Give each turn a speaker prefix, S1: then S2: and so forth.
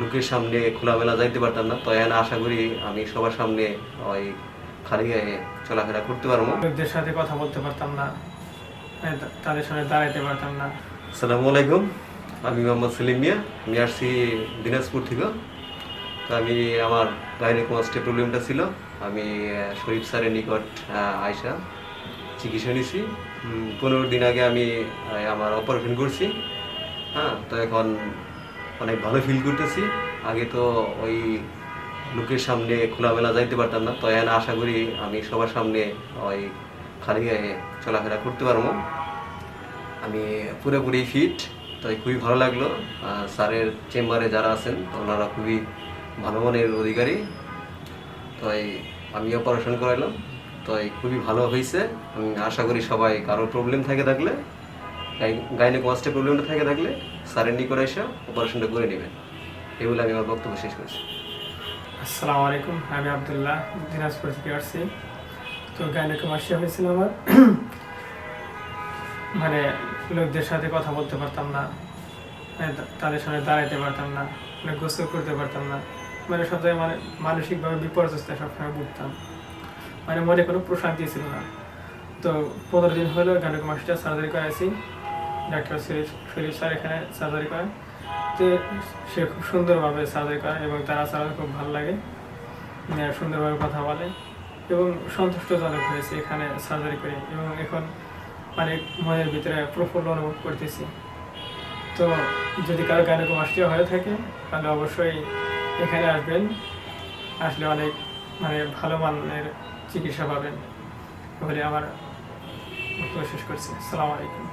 S1: লোকের সামনে খোলামেলা যাইতে পারতাম না। তো এখন আশা করি আমি সবার সামনে ওই খালি গায়ে চলাফেরা করতে পারব।
S2: লোকদের সাথে কথা বলতে পারতাম না তাদের সামনে দাঁড়াইতে পারতাম না।
S1: আসসালামু আলাইকুম আমি মোহাম্মদ সেলিম মিয়া আমি আসছি দিনাজপুর থেকে। তো আমি আমার গাইনি কমাস্টে প্রবলেমটা ছিল আমি শরীফ স্যারের নিকট আয়সা চিকিৎসা নিছি। পনেরো দিন আগে আমি আমার অপারেশন করছি। হ্যাঁ তো এখন অনেক ভালো ফিল করতেছি। আগে তো ওই লোকের সামনে খোলামেলা যাইতে পারতাম না। তো এখন আশা করি আমি সবার সামনে ওই খালি গায়ে চলাফেরা করতে পারব। আমি পুরোপুরি ফিট তাই খুবই ভালো লাগল। স্যারের চেম্বারে যারা আছেন, ওনারা খুবই ভালো মনের অধিকারী। তাই আমি অপারেশন করাইলাম। তাই খুবই ভালো হয়েছে আমি আশা করি সবাই কারও প্রবলেম থাকে থাকলে গাইনে কমাস্টে প্রবলেমটা থাকে থাকলে স্যারের নিকট এসে অপারেশনটা করে নেবেন। এই বলে আমি আমার বক্তব্য শেষ করছি।
S2: আসসালামু আলাইকুম, আমি আবদুল্লাহ, দিনাজপুর থেকে আসছি। তো গাইনোকমাসিয়া হয়েছিল আমার মানে লোকদের সাথে কথা বলতে পারতাম না তাদের সামনে দাঁড়াইতে পারতাম না মানে গোসল করতে পারতাম না। মানে সব জায়গায় মানে মানসিকভাবে বিপর্যস্ত সবসময় ভুগতাম। মানে মনে কোনো প্রশান্তি ছিল না। তো পনেরো দিন হলো গাইনোকমাসিটা সার্জারি করাইছি। ডাক্তার শরীফ স্যার এখানে সার্জারি করেন। তো সে খুব সুন্দরভাবে সার্জারি করে এবং তার আচরণ খুব ভালো লাগে। সুন্দরভাবে কথা বলে এবং সন্তুষ্টজনক হয়েছে এখানে সার্জারি করে এবং এখন অনেক মনের ভিতরে প্রফুল্ল অনুভব করতেছি। তো যদি কারও গাইনোকমাস্টিয়া হয়ে থাকে, তাহলে অবশ্যই এখানে আসবেন। আসলে অনেক মানে ভালো মানের চিকিৎসা পাবেন। বলে আমার শেষ করছি। আসসালামু আলাইকুম।